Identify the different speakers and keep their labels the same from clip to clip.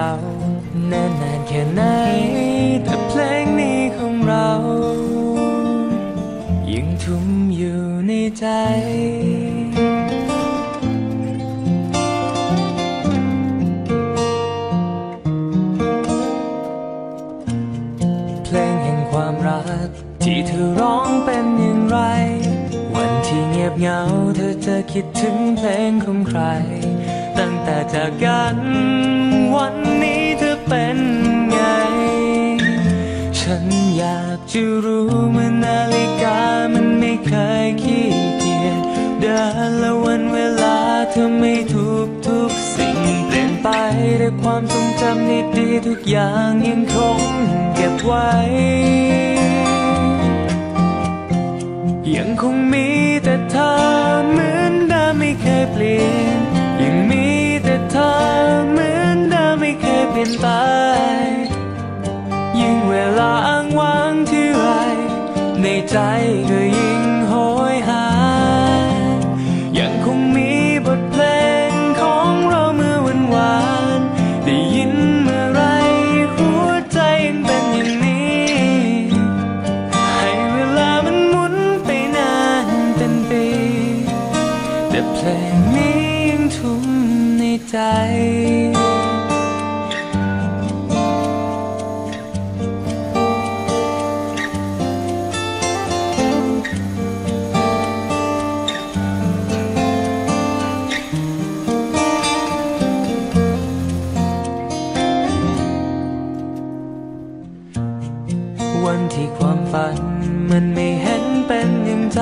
Speaker 1: ยิ่งนึกถึงวันเก่านานนานแค่ไหน แต่เพลงนี้ของเรา ยังทุ่มอยู่ในใจเพลงแห่งความรักที่เธอร้องเป็นอย่างไร วันที่เงียบเหงาเธอจะคิดถึงเพลงของใคร ตั้งแต่จากกัน วันนี้เธอเป็นไง ฉันอยากจะรู้เมื่อนาฬิกามันไม่เคยขี้เกียจเดินและวันเวลาเธอไม่ทุกทุกสิ่งเปลี่ยนไปแต่ความทรงจำดีๆทุกอย่างยังคงเก็บไว้ ไป ยิ่งเวลาอ้างว้างที่ไร ในใจก็ยิ่ง ไม่เห็นเป็นอย่างใจ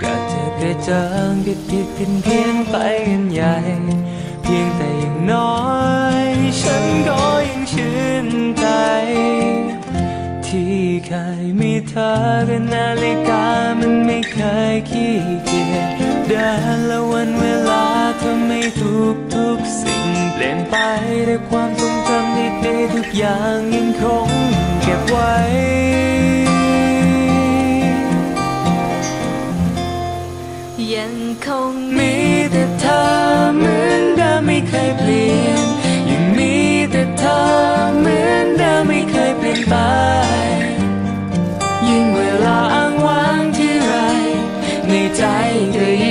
Speaker 1: กระเจิดกระเจิงผิดผิดเพี้ยนเพี้ยนไปกันใหญ่ เพียงแต่อย่างน้อย ฉันก็ยังชื่นใจ ที่เคยมีเธอกับนาฬิกามันไม่เคยขี้เกียจเดินและวันเวลาเธอไม่ทุกทุกสิ่งเปลี่ยนไปแต่ความทรงจำดีๆทุกอย่างยังคงเก็บไว้
Speaker 2: ยังคง
Speaker 1: มีแต่เธอเหมือนเดิมไม่เคยเปลี่ยน ยังมีแต่เธอเหมือนเดิมไม่เคยเปลี่ยนไป ยิ่งเวลาอ้างว้างที่ไร ในใจเธอ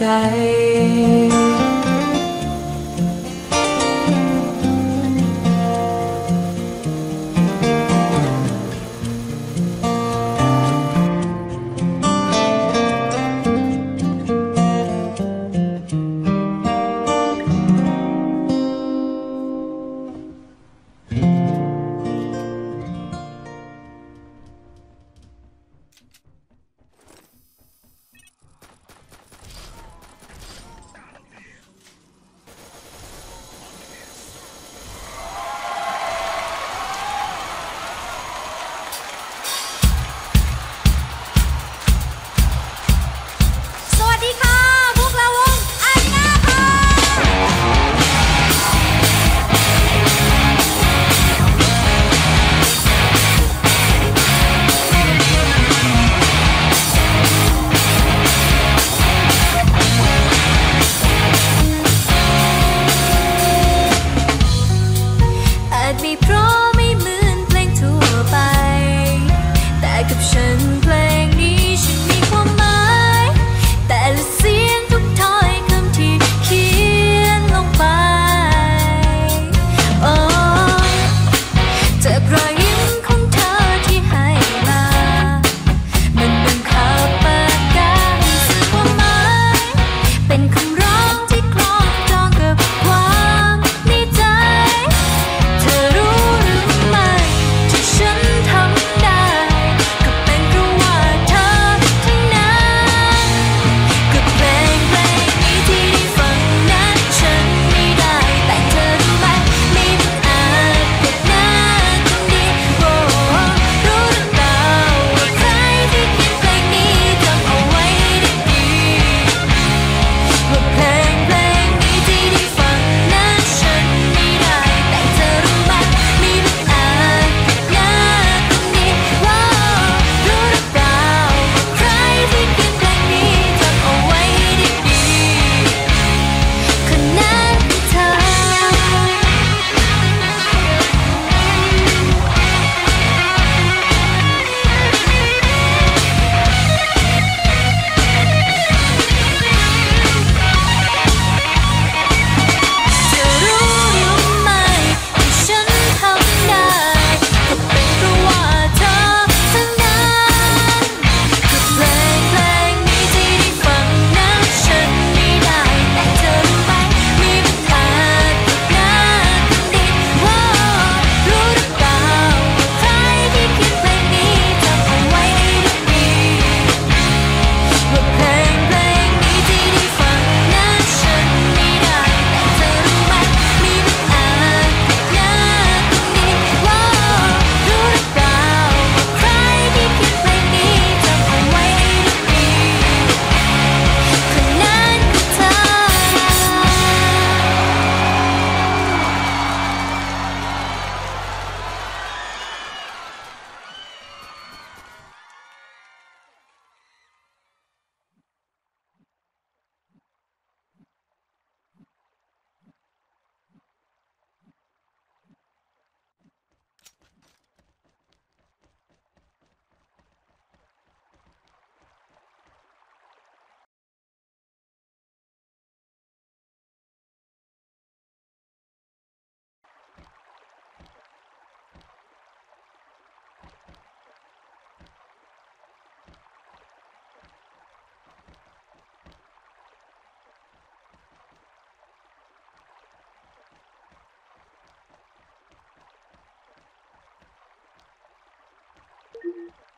Speaker 1: ใ Thank
Speaker 3: you.